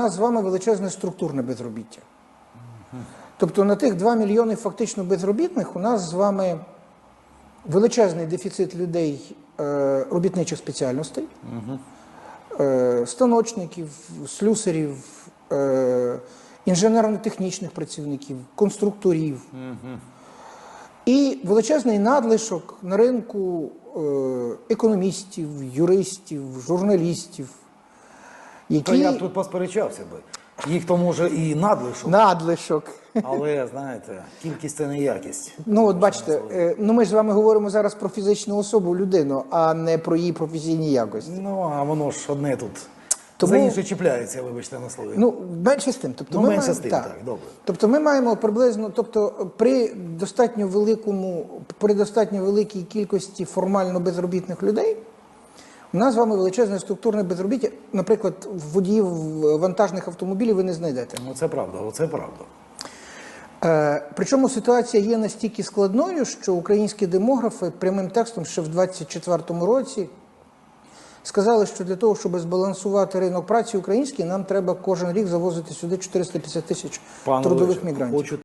У нас з вами величезне структурне безробіття. Тобто на тих 2 мільйони фактично безробітних у нас з вами величезний дефіцит людей е, робітничих спеціальностей, е, станочників, слюсарів, е, інженерно-технічних працівників, конструкторів. І величезний надлишок на ринку економістів, юристів, журналістів, То я б тут посперечався би. Їх то може і надлишок, надлишок. але знаєте, кількість це не якість. Ну, от бачите, е, ну ми ж з вами говоримо зараз про фізичну особу, людину, а не про її професійні якості. Ну, а воно ж одне тут. Тому- За інше чіпляється, вибачте на слові. Ну, менше з тим. Тобто, Ну, ми менше маємо, з тим, так, добре. Тобто ми маємо приблизно, тобто при достатньо великому, при достатньо великій кількості формально безробітних людей, у нас з вами величезне структурне безробіття. Наприклад, водіїв вантажних автомобілів ви не знайдете. Ну це правда, оце правда. Е, причому ситуація є настільки складною, що українські демографи прямим текстом ще в 2024 році сказали, що для того, щоб збалансувати ринок праці український, нам треба кожен рік завозити сюди 450 тисяч трудових мігрантів.